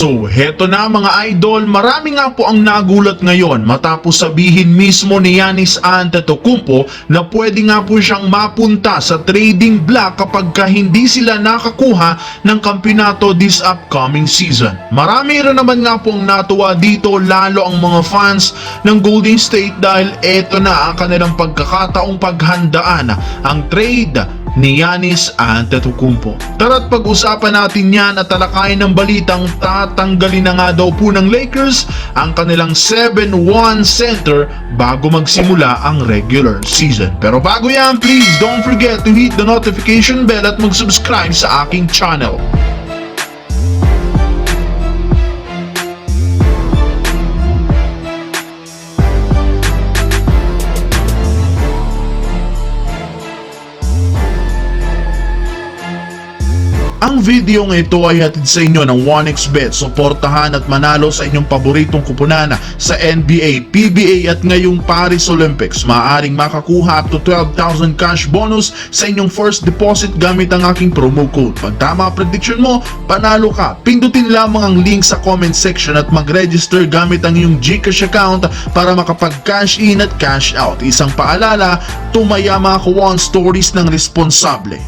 So, heto na mga idol, marami nga po ang nagulat ngayon matapos sabihin mismo ni Yanis Antetokounmpo na pwede nga po siyang mapunta sa trading block kapag ka hindi sila nakakuha ng kampyonato this upcoming season. Marami rin naman nga po ang natuwa dito lalo ang mga fans ng Golden State dahil eto na ang kanilang pagkakataong paghandaan ang trade ni Yanis Antetokounmpo. Tara't pag-usapan natin yan at talakayin ng balitang tatanggalin na nga daw po ng Lakers ang kanilang 7-1 center bago magsimula ang regular season. Pero bago yan, please don't forget to hit the notification bell at mag-subscribe sa aking channel. Ang video ng ito ay hatid sa inyo ng 1xBet. Suportahan at manalo sa inyong paboritong kupunan sa NBA, PBA at ngayong Paris Olympics. Maaaring makakuha up to 12,000 cash bonus sa inyong first deposit gamit ang aking promo code. Pag tama ang prediction mo, panalo ka. Pindutin lamang ang link sa comment section at mag-register gamit ang iyong Gcash account para makapag-cash in at cash out. Isang paalala, tumaya mga kawan stories ng responsable.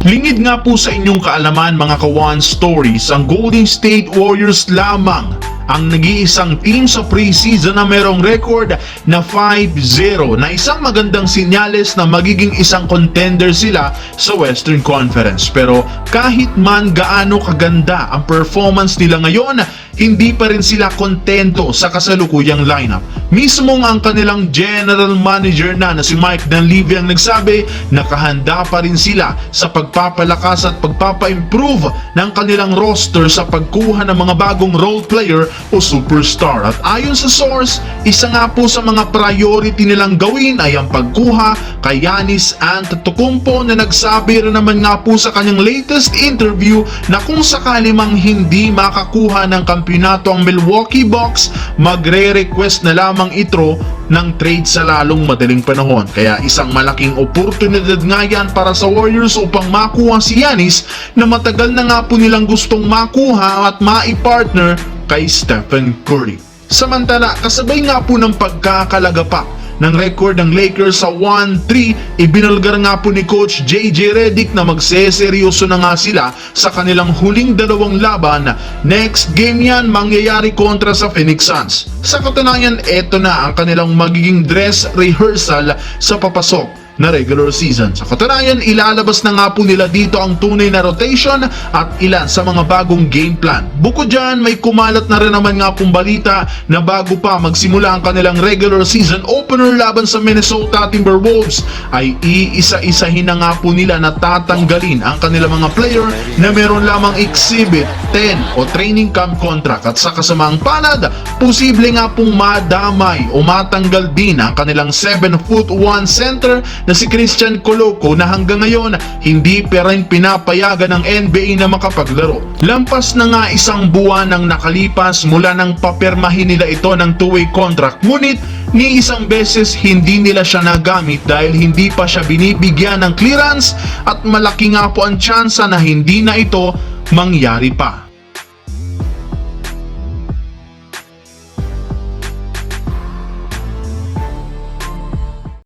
Lingid nga po sa inyong kaalaman mga kawan stories, ang Golden State Warriors lamang ang nag-iisang team sa preseason na merong record na 5-0 na isang magandang sinyales na magiging isang contender sila sa Western Conference. Pero kahit man gaano kaganda ang performance nila ngayon, hindi pa rin sila kontento sa kasalukuyang lineup. Mismo nga ang kanilang general manager na na si Mike Dunleavy ang nagsabi nakahanda pa rin sila sa pagpapalakas at pagpapa-improve ng kanilang roster sa pagkuha ng mga bagong role player o superstar. At ayon sa source, isa nga po sa mga priority nilang gawin ay ang pagkuha kay Yanis Antetokounmpo na nagsabi rin naman nga po sa kanyang latest interview na kung sakali mang hindi makakuha ng kampyonato ang Milwaukee Bucks, magre-request na lamang ito ng trade sa lalong madaling panahon. Kaya isang malaking oportunidad nga yan para sa Warriors upang makuha si Yanis na matagal na nga po nilang gustong makuha at maipartner kay Stephen Curry. Samantala, kasabay nga po ng pagkakalagapak ng record ng Lakers sa 1-3, ibinulgar nga po ni Coach JJ Redick na magseseryoso na nga sila sa kanilang huling dalawang laban. Next game yan mangyayari kontra sa Phoenix Suns. Sa katunayan, eto na ang kanilang magiging dress rehearsal sa papasok na regular season. Sa katunayan, ilalabas na nga po nila dito ang tunay na rotation at ilan sa mga bagong game plan. Bukod dyan, may kumalat na rin naman nga pong balita na bago pa magsimula ang kanilang regular season opener laban sa Minnesota Timberwolves ay iisa-isahin na nga po nila na tatanggalin ang kanilang mga player na meron lamang exhibit 10 o training camp contract at sa kasamaang palad, posible nga pong madamay o matanggal din ang kanilang 7 foot 1 center na si Christian Coloco na hanggang ngayon hindi pa rin pinapayagan ng NBA na makapaglaro. Lampas na nga isang buwan ang nakalipas mula nang papirmahin nila ito ng two-way contract ngunit ni isang beses hindi nila siya nagamit dahil hindi pa siya binibigyan ng clearance at malaki nga po ang tsansa na hindi na ito mangyari pa.